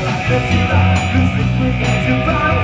Lucifer, Lucifer, Lucifer,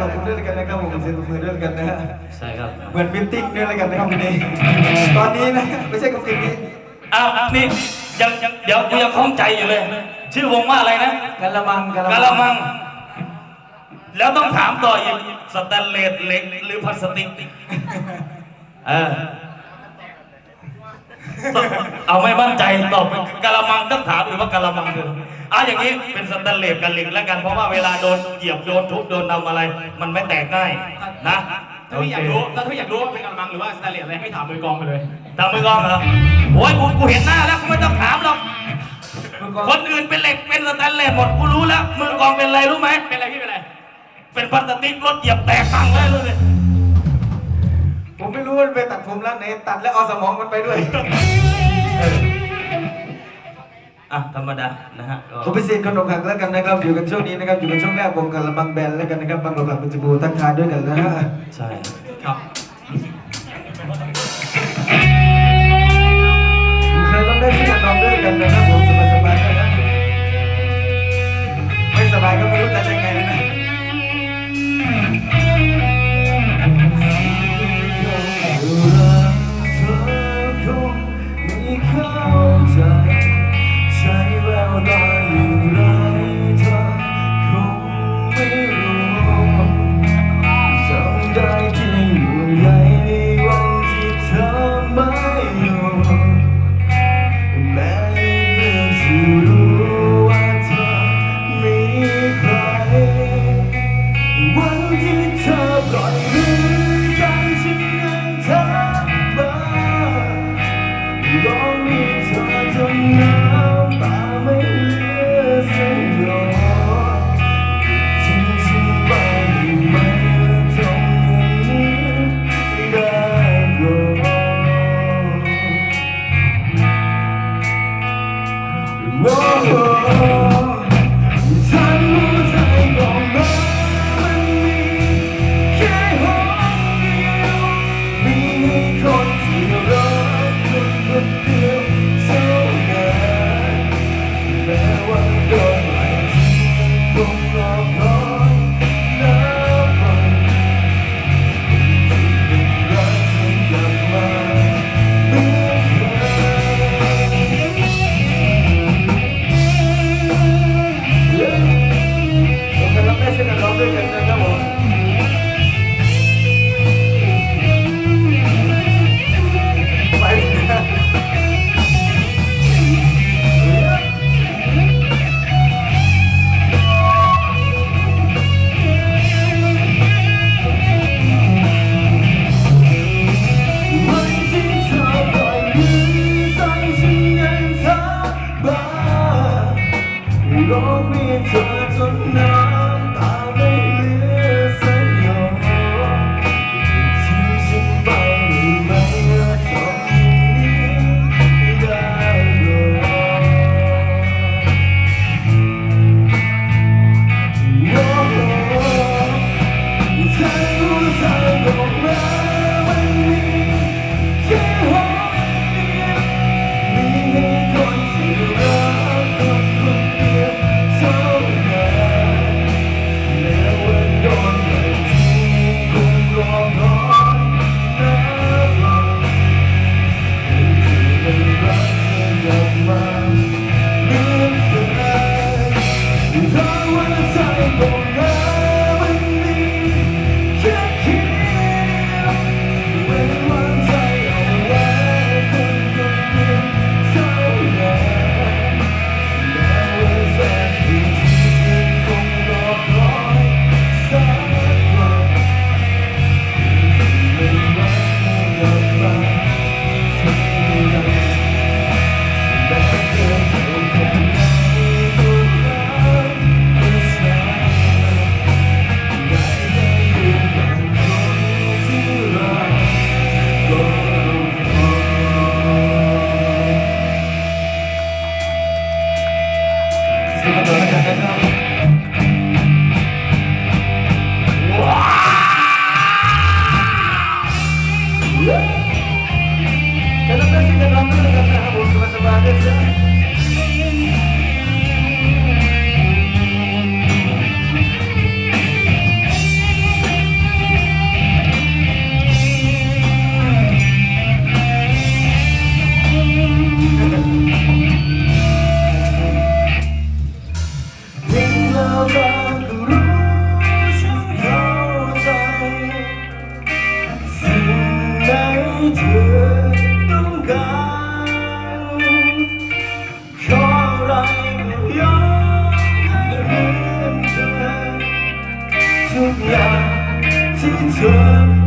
ข้างหน้าเลยขอบคุณด้วยกันนะครับผมเซ็นมือด้วยกันนะฮะใช่ครับ เหมือนมิทติ้งด้วยกันนะครับวันนี้ตอนนี้นะไม่ใช่กับสิ่งนี้อ้าวนี่ยังยังเดี๋ยวกูยังคล่องใจอยู่เลย ชื่อวงว่าอะไรนะกะละมังกะกะละมัง แล้วต้องถามต่ออีกสแตนเลสเหล็กหรือพลาสติกเออต้อง เอาไม่มั่นใจตอบกะละมังต้องถามหรือว่ากะละมังเถอะอะอย่างนี้เป็นสแตนเลสกันเหล็กแล้วกันเพราะว่าเวลาโดนเหยียบโดนทุบโดนทำอะไร มันไม่แตกง่ายนะถ้าไม่อยากรู้ถ้าไม่อยากรู้ว่าเป็นกะละมังหรือว่าสแตนเลสอะไรให้ถามมือกองไปเลยถามมือกองเหรอโอ้ยกูกูเห็นหน้าแล้วกูไม่ต้องถามหรอกคนอื่นเป็นเหล็กเป็นสแตนเลสหมดกูรู้แล้วมือกองเป็นอะไรรู้ไหมเป็นอะไรพี่เป็นอะไรเป็นพลาสติกรถเหยียบแตกพังเลยรู้เลยานไหนตัดแล้วเอาสมองมันไปด้วยอะธรรมดานะฮะก็ขอพิเศษขนมหักแล้วกันนะครับอยู่กันช่วงนี้นะครับอยู่กันช่วงแรกวงการละบังแบนแล้วกันนะครับบังหลบหลับเป็นจมูกทักทายด้วยกันนะฮะใช่ครับ Thank you. 记得